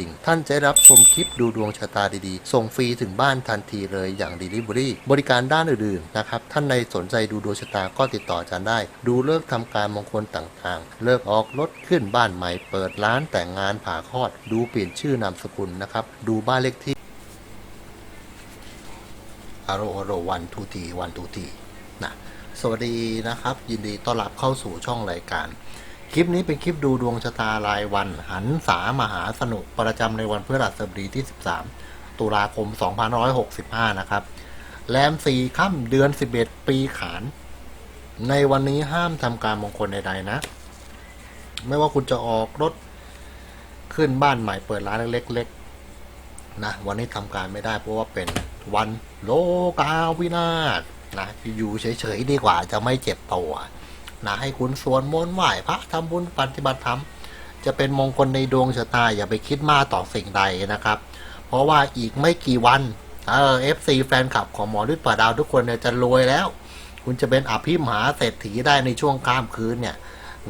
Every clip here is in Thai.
ดิ่ง ท่านจะได้รับชมคลิปดูดวงชะตาดีๆ ส่งฟรีถึงบ้านทันทีเลยอย่าง Delivery บริการด้านอื่นๆนะครับ ท่านในสนใจดูดวงชะตาก็ติดต่ออาจารย์ได้ ดูเลิกษ์ทำการมงคลต่างๆ เลิกออกรถขึ้นบ้านใหม่ เปิดร้านแต่งงานผ่าคลอด ดูเปลี่ยนชื่อนามสกุลนะครับ ดูบ้านเลขที่อโรโรวันทูทีวันทูทีนะสวัสดีนะครับ ยินดีต้อนรับเข้าสู่ช่องรายการ คลิปนี้เป็นคลิปดูดวงชะตารายวัน หันษามหาสนุกประจำในวันพฤหัสบดีที่ 13 ตุลาคม 2565 นะครับ แรมสี่ค่ำเดือน 11 ปีขาน ในวันนี้ห้ามทำการมงคลใดๆนะ ไม่ว่าคุณจะออกรถขึ้นบ้านใหม่เปิดร้านเล็กๆนะวันนี้ทำการไม่ได้เพราะว่าเป็นวันโลกาวินาศนะอยู่เฉยๆดีกว่าจะไม่เจ็บตัว นะให้คุณสวดมนต์ไหว้พระทำบุญปฏิบัติธรรมจะเป็นมงคลในดวงชะตาอย่าไปคิดมากต่อสิ่งใดนะครับ เพราะว่าอีกไม่กี่วันเออฟซีแฟนคลับของหมอฤทธิ์ป่าดาวทุกคนเนี่ยจะรวยแล้ว คุณจะเป็นอภิมหาเศรษฐีได้ในช่วงข้ามคืนเนี่ย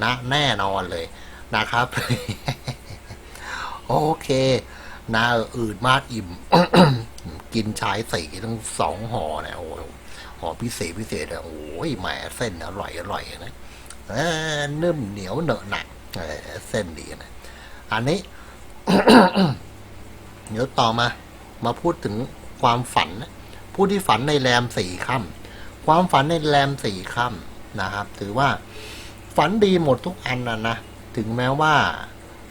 นะแน่นอนเลยนะครับ โอเคนะอืดมากอิ่ม กินชายสีทั้งสองห่อเนี่ยโอ้ โหห่อพิเศษพิเศษอะโอ้ยแหมเส้นอร่อยอร่อยนะเนุ่มเหนียวเหนอะหนักเออเส้นดีนะ อันนี้ เดี๋ยวต่อมา มาพูดถึงความฝันนะผู้ที่ฝันในแรมสี่ค่ำความฝันในแรมสี่ค่ำนะครับ ถือว่า ฝันดีหมดทุกอันนะนะ ถึงแม้ว่า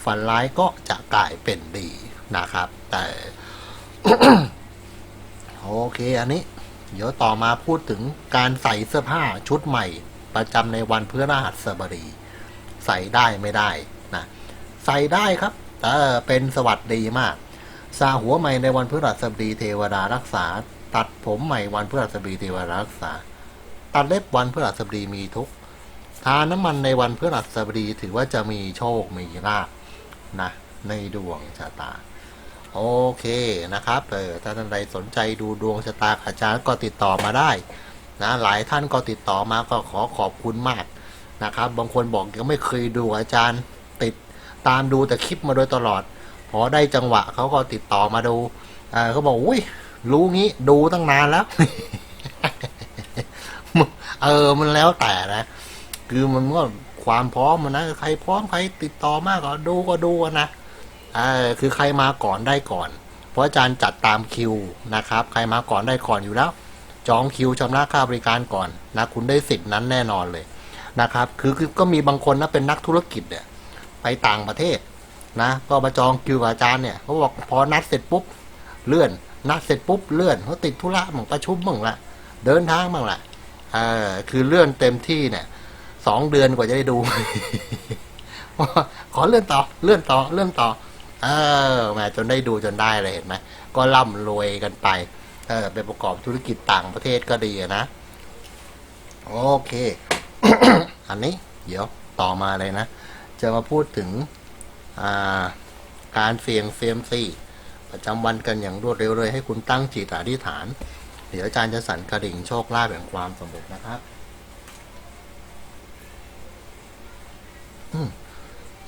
ฝันร้ายก็จะกลายเป็นดีนะครับ แต่ โอเค อันนี้ เดี๋ยวต่อมาพูดถึงการใส่เสื้อผ้าชุดใหม่ ประจำในวันพฤหัสบดี ใส่ได้ไม่ได้นะใส่ได้ครับเออเป็นสวัสดีมากสาหัวใหม่ในวันพฤหัสบดีเทวดารักษา ตัดผมใหม่วันพฤหัสบดีเทวดารักษา ตัดเล็บวันพฤหัสบดีมีทุกทาน้ำมันในวันพฤหัสบดีถือว่าจะมีโชคมีลาภนะในดวงชะตา โอเคนะครับเออถ้าท่านใดสนใจดูดวงชะตาอาจารย์ก็ติดต่อมาได้นะหลายท่านก็ติดต่อมาก็ขอขอบคุณมากนะครับ บางคนบอกยังไม่เคยดูอาจารย์ติดตามดูแต่คลิปมาโดยตลอด พอได้จังหวะเขาก็ติดต่อมาดูเออเขาบอกอุ้ยรู้งี้ดูตั้งนานแล้วเออมันแล้วแต่นะคือมันก็ความพร้อมมันนะใครพร้อมใครติดต่อมากก็ดูก็ดูนะ คือใครมาก่อนได้ก่อน เพราะอาจารย์จัดตามคิวนะครับ ใครมาก่อนได้ก่อนอยู่แล้ว จองคิวชำระค่าบริการก่อนนะคุณได้สิทธิ์นั้นแน่นอนเลยนะครับคือคือก็มีบางคนนะเป็นนักธุรกิจเนี่ยไปต่างประเทศนะ ก็มาจองคิวกับอาจารย์เนี่ยเขาบอกพอนัดเสร็จปุ๊บเลื่อน นัดเสร็จปุ๊บเลื่อนเขาติดธุระมั่งประชุมมั่งละเดินทางมั่งละเออคือเลื่อนเต็มที่เนี่ยสองเดือนกว่าจะได้ดูขอเลื่อนต่อเลื่อนต่อเลื่อนต่อ เออแหมจนได้ดูจนได้เลยเห็นไหมก็ร่ำรวยกันไป เออไปประกอบธุรกิจต่างประเทศก็ดีนะ โอเค อันนี้ เดี๋ยวต่อมาเลยนะ จะมาพูดถึงอ่าการเสี่ยงเซียมซีประจำวันกันอย่างรวดเร็วเลยให้คุณตั้งจิตอธิษฐาน เดี๋ยวอาจารย์จะสั่นกระดิ่งโชคลาภแห่งความสำเร็จนะครับ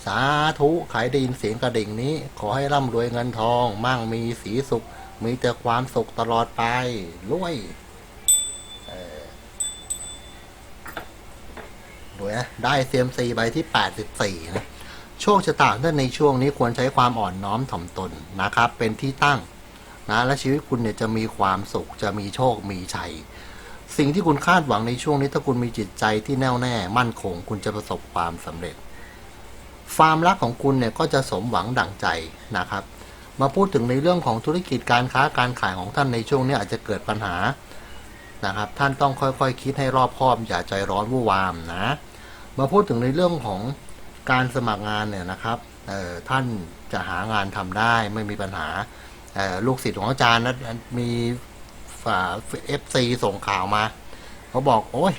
สาธุขายไดยินเสียงกระดิ่งนี้ ขอให้ร่ำรวยเงินทอง มั่งมีสีสุข มีแต่ความสุขตลอดไปรวยรวยนะได้เซียมซีใบที่ 84 นะโชคชะตาท่านในช่วงนี้ควรใช้ความอ่อนน้อมถ่อมตนนะครับ เป็นที่ตั้งนะและชีวิตคุณเนี่ยจะมีความสุขจะมีโชคมีชัย สิ่งที่คุณคาดหวังในช่วงนี้ถ้าคุณมีจิตใจที่แน่วแน่ มั่นคง คุณจะประสบความสำเร็จ ความรักของคุณเนี่ยก็จะสมหวังดั่งใจนะครับ มาพูดถึงในเรื่องของธุรกิจการค้าการขายของท่านในช่วงนี้อาจจะเกิดปัญหานะครับ ท่านต้องค่อยๆคคิดให้รอบคอบอย่าใจร้อนวุ่นวามนะ มาพูดถึงในเรื่องของการสมัครงานเนี่ยนะครับท่านจะหางานทำได้ไม่มีปัญหาลูกศิษย์ของอาจารย์นะมีฝ่าเอฟซีส่งข่าวมาเขาบอกโอ้ย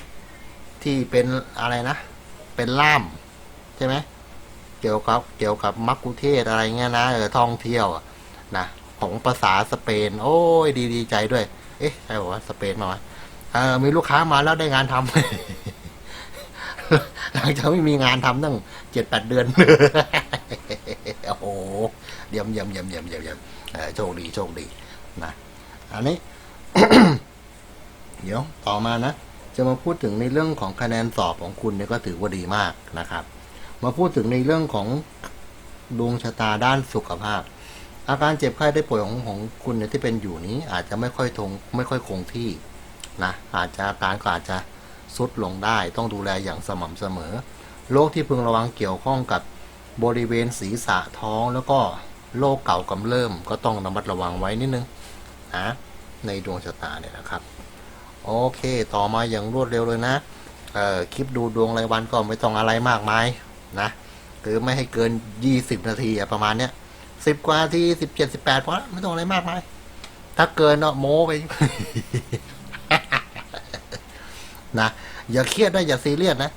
ที่เป็นอะไรนะ เป็นล่ามใช่ไหม เกี่ยวกับเกี่ยวกับมักคุเทศอะไรเงี้ยนะเออท่องเที่ยวอะนะของภาษาสเปน โอ้ยดีดีใจด้วย เอ๊ะใช่บอกว่าสเปนมาเออมีลูกค้ามาแล้วได้งานทำหลังจากไม่มีงานทำตั้งเจ็ดแปดเดือนโอ้โหเยี่ยมเยี่ยมเยี่ยมเยี่ยมเยี่ยมเยี่ยมโชคดีโชคดีนะอันนี้ เดี๋ยวต่อมานะ จะมาพูดถึงในเรื่องของคะแนนสอบของคุณเนี่ยก็ถือว่าดีมากนะครับ มาพูดถึงในเรื่องของดวงชะตาด้านสุขภาพ อาการเจ็บไข้ได้ป่วยของของคุณเนี่ยที่เป็นอยู่นี้ อาจจะไม่ค่อยทงไม่ค่อยคงที่นะอาจจะอาการก็อาจจะสุดลงได้ ต้องดูแลอย่างสม่ำเสมอโรคที่พึงระวังเกี่ยวข้องกับบริเวณศีรษะท้องแล้วก็โรคเก่ากำเริบก็ต้องระมัดระวังไว้นิดนึงนะในดวงชะตาเนี่ยนะครับ โอเค ต่อมาอย่างรวดเร็วเลยนะเอ่อคลิปดูดวงรายวันก็ไม่ต้องอะไรมากมาย นะคือไม่ให้เกินยี่สิบนาทีอะประมาณเนี้ยสิบกว่าทีสิบเจ็ดสิบแปดพอละไม่ต้องอะไรมากมายถ้าเกินเนาะโม้ไปนะอย่าเครียดนะอย่าซีเรียสนะ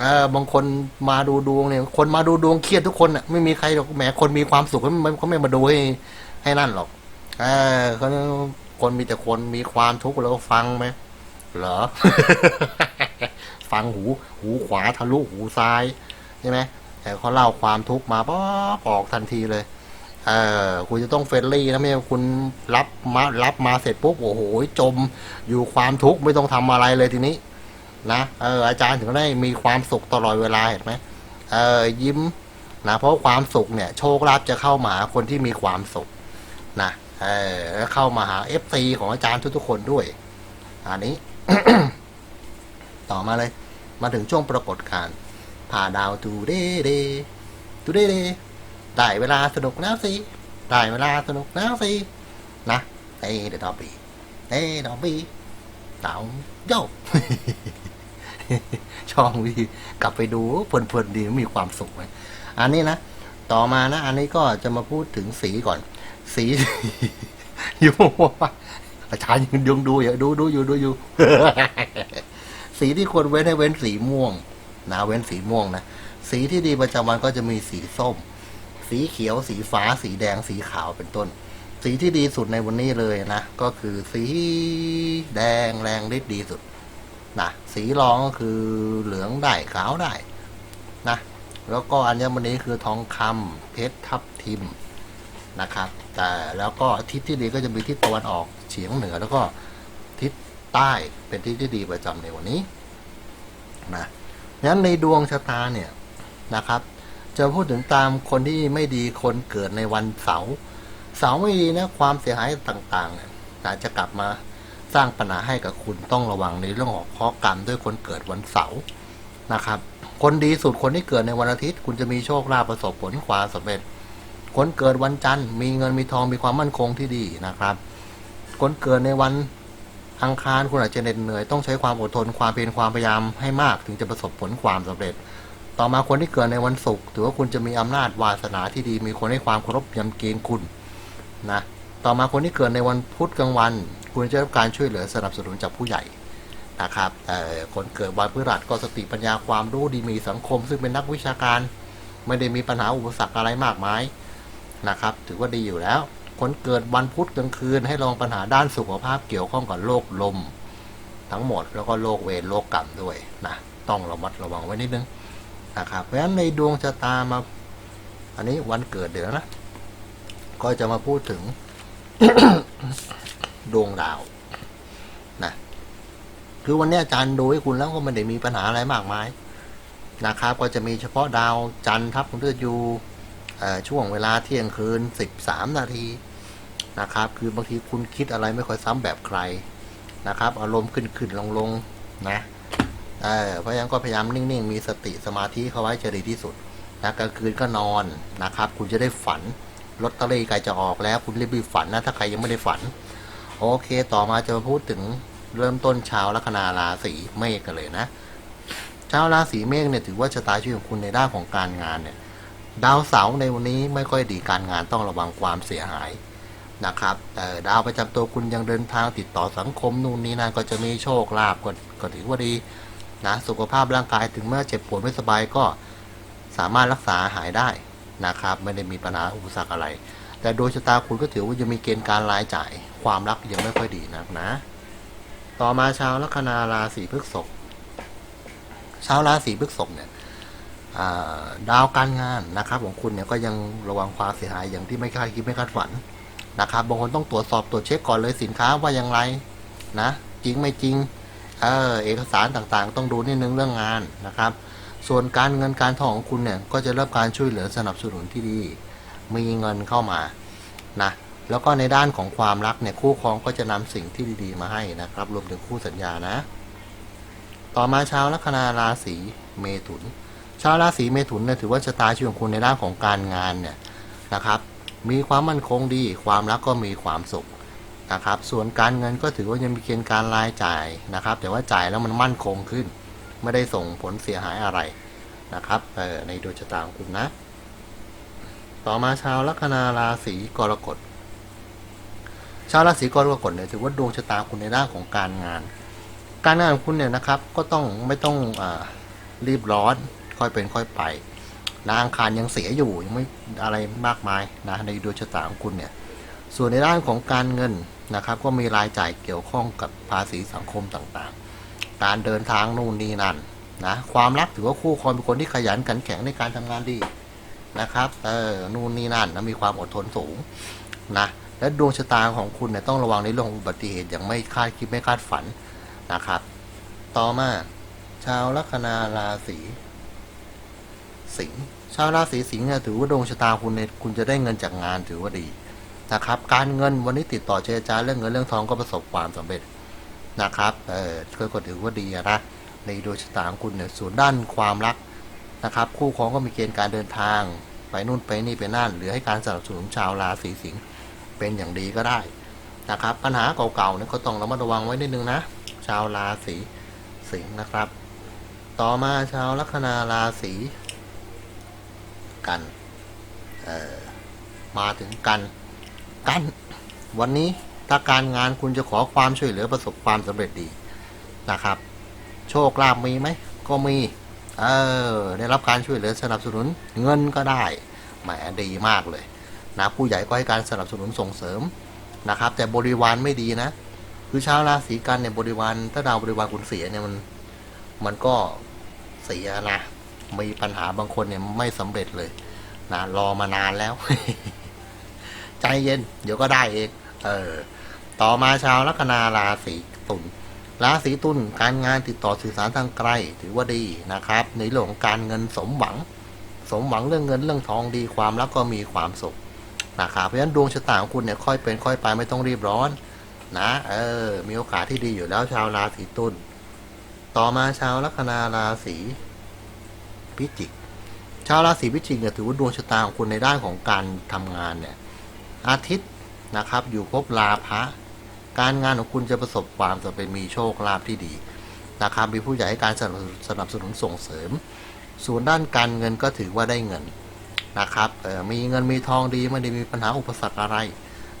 เออบางคนมาดูดวงเนี่ย คนมาดูดวงเครียดทุกคนอะไม่มีใครหรอกแหมคนมีความสุขเขาไม่เขาไม่มาดูให้ให้นั่นหรอก เออเขาคนมีแต่คนมีความทุกข์แล้วฟังไหมเหรอ ฟังหู หูขวาทะลุหูซ้าย ใช่ไหมแต่เขาเล่าความทุกข์มาป๊อบออกทันทีเลย เออคุณจะต้องเฟรนลี่นะไม่คุณรับมารับมาเสร็จปุ๊บโอ้โหจม อยู่ความทุกข์ไม่ต้องทำอะไรเลยทีนี้นะเอออาจารย์ถึงได้มีความสุขตลอดเวลาเห็นไหมเออยิ้มนะเพราะความสุขเนี่ย โชคลาภจะเข้ามาหาคนที่มีความสุขนะเออแล้วเข้ามาหาเอฟซีของอาจารย์ทุกๆคนด้วย อันนี้ ต่อมาเลย มาถึงช่วงปรากฏการณ์ ผ่าดาวตูเดเดตูเดเดได้เวลาสนุกแล้วสิได้เวลาสนุกแล้วสินะเอ้เดดอบบี้เอ้ดอบีเต่าโยกช่องวิธีกลับไปดูเพลินๆดีมีความสุขไหมอันนี้นะ ต่อมานะ อันนี้ก็จะมาพูดถึงสีก่อน สีอยู่ว่าอาจารย์ยังดูอยู่ดูดูอยู่ดูอยู่สีที่ควรเว้นให้เว้นสีม่วง นะเว้นสีม่วงนะ สีที่ดีประจำวันก็จะมีสีส้ม สีเขียว สีฟ้า สีแดง สีขาวเป็นต้น สีที่ดีสุดในวันนี้เลยนะ ก็คือสีแดงแรงฤทธิ์ดีสุดนะสีรองก็คือเหลืองได้ขาวได้นะแล้วก็อัญมณีคือทองคำเพชรทับทิมนะครับ แต่แล้วก็ทิศที่ดีก็จะมีทิศตะวันออกเฉียงเหนือแล้วก็ทิศใต้เป็นทิศที่ดีประจำในวันนี้นะ งั้นในดวงชะตาเนี่ยนะครับ จะพูดถึงตามคนที่ไม่ดีคนเกิดในวันเสาร์เสาร์ไม่ดีนะความเสียหายต่างๆเนี่ยอาจจะกลับมาสร้างปัญหาให้กับคุณต้องระวังในเรื่องของข้อกรรมด้วยคนเกิดวันเสาร์นะครับ คนดีสุดคนที่เกิดในวันอาทิตย์ คุณจะมีโชคลาภประสบผลความสำเร็จ คนเกิดวันจันทร์มีเงินมีทองมีความมั่นคงที่ดีนะครับ คนเกิดในวัน อังคารคุณอาจจะเหน็ดเหนื่อยต้องใช้ความอดทนความเพียรความพยายามให้มากถึงจะประสบผลความสำเร็จ ต่อมาคนที่เกิดในวันศุกร์ถือว่าคุณจะมีอำนาจวาสนาที่ดี มีคนให้ความเคารพยำเกรงคุณนะต่อมาคนที่เกิดในวันพุธกลางวัน คุณจะได้รับการช่วยเหลือสนับสนุนจากผู้ใหญ่นะครับแต่คนเกิดวันพฤหัสก็สติปัญญาความรู้ดีมีสังคม ซึ่งเป็นนักวิชาการ ไม่ได้มีปัญหาอุปสรรคอะไรมากมายนะครับ ถือว่าดีอยู่แล้ว คนเกิดวันพุธกลางคืนให้ลองปัญหาด้านสุขภาพเกี่ยวข้องกับโรคลม ทั้งหมดแล้วก็โรคเวรโรคกรรมด้วยนะต้องระมัดระวังไว้นิดนึงนะครับเพราะฉะนั้นในดวงชะตามา อันนี้วันเกิดเดี๋ยวนะ ก็จะมาพูดถึง ดวงดาวนะคือวันนี้อาจารย์ดูให้คุณแล้วก็ไม่ได้มีปัญหาอะไรมากมายนะครับ ก็จะมีเฉพาะดาวจันทร์ทับคุณเลือดอยู่ช่วงเวลาเที่ยงคืนสิบสามนาที นะครับ คือบางทีคุณคิดอะไรไม่ค่อยซ้ำแบบใครนะครับ อารมณ์ขึ้นขึ้นลงลงนะเออเพราะฉะนั้นก็พยายามนิ่งๆ มีสติสมาธิเข้าไว้จะดีที่สุดนะกลางคืนก็นอนนะครับ คุณจะได้ฝันลอตเตอรี่ใกล้จะออกแล้ว คุณรีบๆฝันนะถ้าใครยังไม่ได้ฝัน โอเค ต่อมาจะมาพูดถึงเริ่มต้นชาวลัคนาราศีเมษกันเลยนะชาวราศีเมษเนี่ยถือว่าชะตาชีวิตของคุณในด้านของการงานเนี่ย ดาวเสาร์ในวันนี้ไม่ค่อยดีการงานต้องระวังความเสียหาย นะครับแต่ดาวประจำตัวคุณยังเดินทางติดต่อสังคมนู่นนี่นั่นก็จะมีโชคลาภก็ก็ถือว่าดีนะสุขภาพร่างกายถึงแม้เจ็บปวดไม่สบายก็สามารถรักษาหายได้นะครับ ไม่ได้มีปัญหาอุปสรรคอะไร แต่โดยชะตาคุณก็ถือว่ายังมีเกณฑ์การรายจ่าย ความรักยังไม่ค่อยดีนักนะ ต่อมาชาวลัคนาราศีพฤษภชาวราศีพฤษภเนี่ยดาวการงานนะครับของคุณเนี่ยก็ยังระวังความเสียหายอย่างที่ไม่คาดคิดไม่คาดฝัน นะครับบางคนต้องตรวจสอบตรวจเช็คก่อนเลยสินค้าว่าอย่างไรนะ จริงไม่จริงเออเอกสารต่างๆ ต้องดูนิดนึงเรื่องงานนะครับ ส่วนการเงินการทองของคุณเนี่ยก็จะเริ่มการช่วยเหลือสนับสนุนที่ดี มีเงินเข้ามานะแล้วก็ในด้านของความรักเนี่ยคู่ครองก็จะนำสิ่งที่ดีๆมาให้นะครับ รวมถึงคู่สัญญานะ ต่อมาชาวลัคนาราศีเมถุน ชาวราศีเมถุนเนี่ยถือว่าชะตาชีวิตของคุณในด้านของการงานเนี่ยนะครับ มีความมั่นคงดี ความรักก็มีความสุขนะครับ ส่วนการเงินก็ถือว่ายังมีเกณฑ์การรายจ่ายนะครับ แต่ว่าจ่ายแล้วมันมั่นคงขึ้น ไม่ได้ส่งผลเสียหายอะไรนะครับออในดวงชะตาของคุณนะ ต่อมาชาวลัคนาราศีกรกฎ ชาวราศีกรกฎเนี่ยถือว่าดวงชะตาคุณในด้านของการงาน การงานของคุณเนี่ยนะครับ ก็ต้องไม่ต้องอรีบร้อนค่อยเป็นค่อยไป นะอังคารยังเสียอยู่ยังไม่อะไรมากมายนะในดวงชะตาของคุณเนี่ยส่วนในด้านของการเงินนะครับก็มีรายจ่ายเกี่ยวข้องกับภาษีสังคมต่างๆ การเดินทางนู่นนี่นั่นนะความรักถือว่าคู่ครองเป็นคนที่ขยันขันแข็งในการทำงานดีนะครับเออนู่นนี่นั่นนะมีความอดทนสูงนะและดวงชะตาของคุณเนี่ยต้องระวังในเรื่องของอุบัติเหตุอย่างไม่คาดคิดไม่คาดฝันนะครับ ต่อมาชาวลัคนาราศีสิงห์ ชาวราศีสิงห์เนี่ยถือว่าดวงชะตาคุณเนี่ยคุณจะได้เงินจากงานถือว่าดีนะครับ การเงินวันนี้ติดต่อเจรจาเรื่องเงินเรื่องทองก็ประสบความสำเร็จนะครับเออก็ถือว่าดีนะในดวงชะตาของคุณเนี่ยส่วนด้านความรักนะครับ คู่ครองก็มีเกณฑ์การเดินทาง ไปนู่นไปนี่ไปนั่นหรือให้การสนับสนุนชาวราศีสิงห์เป็นอย่างดีก็ได้นะครับ ปัญหาเก่าๆเนี่ยก็ต้องระมัดระวังไว้นิดนึงนะ ชาวราศีสิงห์นะครับ ต่อมาชาวลัคนาราศี กันมาถึงกันกัน วันนี้ถ้าการงานคุณจะขอความช่วยเหลือประสบความสำเร็จดีนะครับ โชคลาภมีไหมก็มีเออได้รับการช่วยเหลือสนับสนุนเงินก็ได้แหมดีมากเลยนะผู้ใหญ่ก็ให้การสนับสนุนส่งเสริมนะครับ แต่บริวารไม่ดีนะ คือชาวราศีกันเนี่ยบริวารถ้าดาวบริวารคุณเสียเนี่ยมันมันก็เสียนะ มีปัญหาบางคนเนี่ยไม่สำเร็จเลยนะรอมานานแล้ว ใจเย็น เดี๋ยวก็ได้เองเออ ต่อมาชาวลัคนาราศีตุลราศีตุลการงานติดต่อสื่อสารทางไกล ถือว่าดีนะครับ ในเรื่องของการเงินสมหวัง สมหวังเรื่องเงินเรื่องทองดีความรักก็มีความสุขนะครับเพราะฉะนั้นดวงชะตาของคุณเนี่ยค่อยเป็นค่อยไปไม่ต้องรีบร้อน นะเออ มีโอกาสที่ดีอยู่แล้วชาวราศีตุลต่อมาชาวลัคนาราศี พิจิก ชาวราศีพิจิกเนี่ยถือว่าดวงชะตาของคุณในด้านของการทำงานเนี่ยอาทิตย์นะครับอยู่ภพลาภะการงานของคุณจะประสบความสำเร็จมีโชคลาภที่ดีนะครับมีผู้ใหญ่ให้การสนับสนับสนุนส่งเสริม ส่วนด้านการเงินก็ถือว่าได้เงินนะครับมีเงินมีทองดีไม่ได้มีปัญหาอุปสรรคอะไร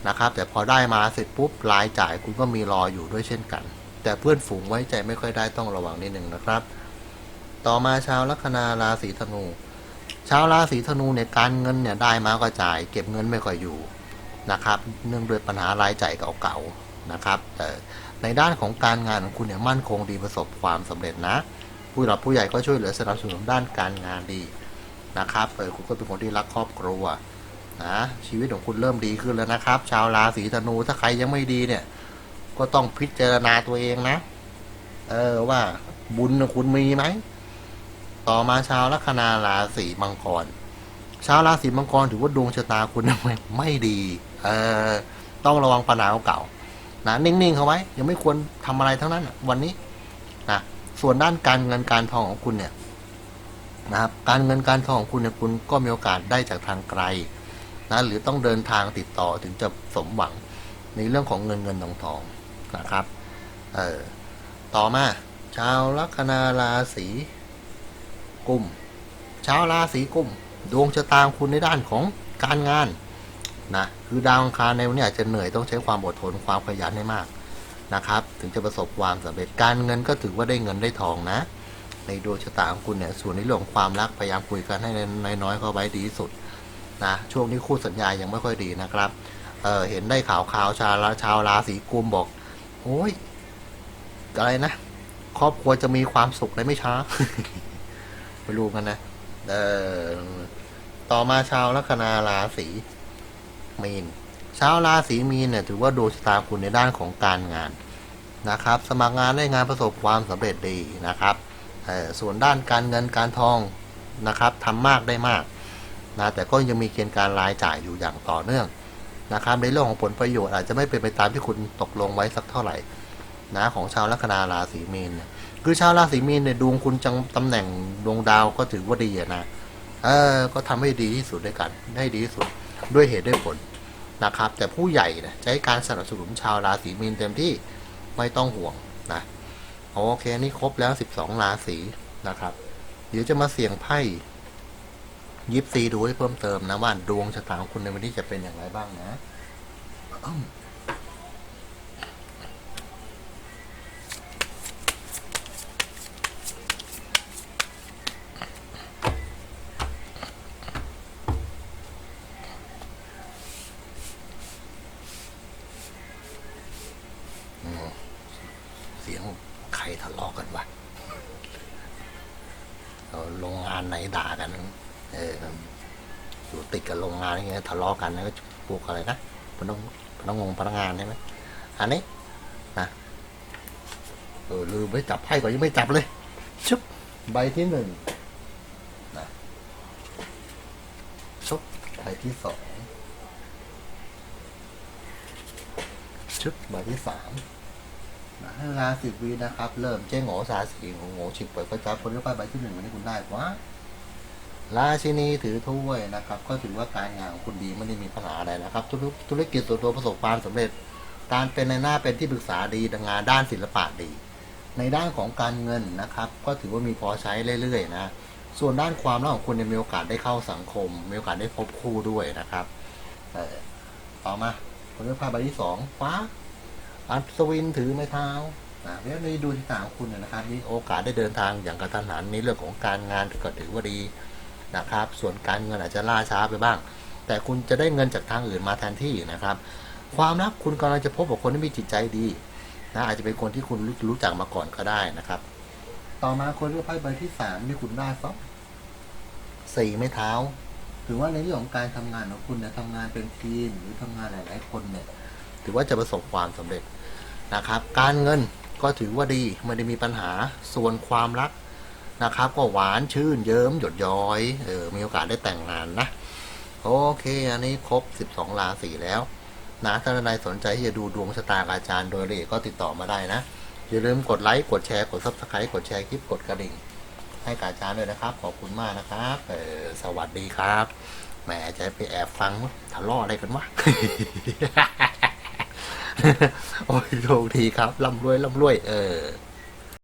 นะครับ แต่พอได้มาเสร็จปุ๊บรายจ่ายคุณก็มีรออยู่ด้วยเช่นกัน แต่เพื่อนฝูงไว้ใจไม่ค่อยได้ต้องระวังนิดนึงนะครับ ต่อมาชาวลัคนาราศีธนู ชาวราศีธนูเนี่ยการเงินเนี่ยได้มาก็จ่าย เก็บเงินไม่ค่อยอยู่นะครับ เนื่องด้วยปัญหารายจ่ายเก่าๆนะครับแต่ในด้านของการงานของคุณเนี่ยมั่นคงดีประสบความสำเร็จนะ ผู้หลักผู้ใหญ่ก็ช่วยเหลือสนับสนุนด้านการงานดีนะครับเออคุณก็เป็นคนที่รักครอบครัวนะชีวิตของคุณเริ่มดีขึ้นแล้วนะครับ ชาวราศีธนูถ้าใครยังไม่ดีเนี่ย ก็ต้องพิจารณาตัวเองนะ เออว่าบุญของคุณมีไหม ต่อมาชาวลัคนาราศีมังกร ชาวราศีมังกรถือว่าดวงชะตาคุณไม่ไม่ดีเออต้องระวังปัญหาเก่าๆนะนิ่งๆเขาไว้ ยังไม่ควรทำอะไรทั้งนั้นวันนี้นะส่วนด้านการเงินการทองของคุณเนี่ยนะครับการเงินการทองของคุณเนี่ยคุณก็มีโอกาสได้จากทางไกลนะหรือต้องเดินทางติดต่อถึงจะสมหวังในเรื่องของเงินเงินทองทองนะครับเออต่อมาชาวลัคนาราศี กุมชาวราศีกุมดวงชะตาของคุณในด้านของการงานนะคือดาวอังคารในวันนี้อาจจะเหนื่อยต้องใช้ความอดทนความขยันให้มากนะครับ ถึงจะประสบความสำเร็จการเงินก็ถือว่าได้เงินได้ทองนะ ในดวงชะตาของคุณเนี่ยส่วนในเรื่องของความรักพยายามคุยกันให้น้อยๆเข้าไว้ดีที่สุดนะช่วงนี้คู่สัญญายังไม่ค่อยดีนะครับเเห็นได้ข่าวข่าวชาวราชาวราศีกุมบอกโอ้ยอะไรนะ ครอบครัวจะมีความสุขในไม่ช้า ไม่รู้กันนะ เออ ต่อมาชาวลัคนาราศีมีน ชาวราศีมีนเนี่ยถือว่าดวงชะตาคุณในด้านของการงานนะครับ สมัครงานได้งานประสบความสำเร็จดีนะครับเอ่อส่วนด้านการเงินการทองนะครับทำมากได้มากนะแต่ก็ยังมีเกณฑ์การรายจ่ายอยู่อย่างต่อเนื่องนะครับในเรื่องของผลประโยชน์อาจจะไม่เป็นไปตามที่คุณตกลงไว้สักเท่าไหร่นะของชาวลัคนาราศีมีนเนี่ย คือชาวราศีมีนเนี่ยดวงคุณจังตำแหน่งดวงดาวก็ถือว่าดีนะเออก็ทำให้ดีที่สุดด้วยกันให้ดีที่สุดด้วยเหตุด้วยผลนะครับ แต่ผู้ใหญ่เนี่ยจะให้การสนับสนุนชาวราศีมีนเต็มที่ไม่ต้องห่วงนะโอเคนี่ครบแล้ว 12 ราศีนะครับ เดี๋ยวจะมาเสี่ยงไพ่ยิปซีดูให้เพิ่มเติมนะว่าดวงชะตาของคุณในวันนี้จะเป็นอย่างไรบ้างนะอ้าว เสียงใครทะเลาะกันวะเอาโรงงานไหนด่ากัน เอออยู่ติดกับโรงงานอย่างเงี้ยทะเลาะกันแล้วก็พวกอะไรนะพนักพนักงงพนักงานใช่ไหมอันนี้นะเออลืมไม่จับไพ่ก่อนยังไม่จับเลยชุบใบที่หนึ่งนะชุบใบที่สองชุบใบที่สามให้เวลาสิบวินะครับ เริ่มเจ๊งโง่สาสีของโง่ฉิบเปิดก็จับคนที่ไปใบที่หนึ่งวันนี้คุณได้วะ ราชินีถือถ้วยนะครับ ก็ถือว่าการงานของคุณดีไม่ได้มีปัญหาอะไรนะครับ ธุรธุรกิจส่วนตัวประสบความสำเร็จ การเป็นในหน้าเป็นที่ปรึกษาดีงานด้านศิลปะดี ในด้านของการเงินนะครับ ก็ถือว่ามีพอใช้เรื่อยๆนะส่วนด้านความรักของคุณมีโอกาสได้เข้าสังคม มีโอกาสได้พบคู่ด้วยนะครับต่อมาคนที่ไพ่ใบที่สองฟ้าอัศวินถือไม้เท้านะเพราะฉะนั้นดวงชะตาของคุณนยนะครับมีโอกาสได้เดินทางอย่างกระทันหันในเรื่องของการงานก็ถือว่าดี นะครับ ส่วนการเงินอาจจะล่าช้าไปบ้าง แต่คุณจะได้เงินจากทางอื่นมาแทนที่นะครับ ความรักคุณกำลังจะพบกับคนที่มีจิตใจดีนะอาจจะเป็นคนที่คุณรู้รู้จักมาก่อนก็ได้นะครับ ต่อมาคนที่ไพ่ใบที่สามนี่คุณได้สักสี่ไม้เท้าถือว่าในเรื่องของการทำงานของคุณเนี่ยทำงานเป็นทีมหรือทำงานหลาย ๆ คนเนี่ยถือว่าจะประสบความสำเร็จนะครับ การเงินก็ถือว่าดีไม่ได้มีปัญหาส่วนความรัก นะครับ ก็หวานชื่นเยิ้มหยดย้อย เออ มีโอกาสได้แต่งงานนะ โอเค อันนี้ครบ 12 ราศีแล้ว นะ ถ้าท่านใดสนใจที่จะดูดวงชะตากับอาจารย์โดยละเอียดก็ติดต่อมาได้นะ อย่าลืมกดไลค์ กดแชร์ กดซับสไครต์กดแชร์คลิป กดกระดิ่ง ให้กับอาจารย์ด้วยนะครับ ขอบคุณมากนะครับ เออ สวัสดีครับ แหม จะไปแอบฟังทะเลาะอะไรกันวะ โอ้ยโชคดีครับ ร่ำรวย ร่ำรวย เออ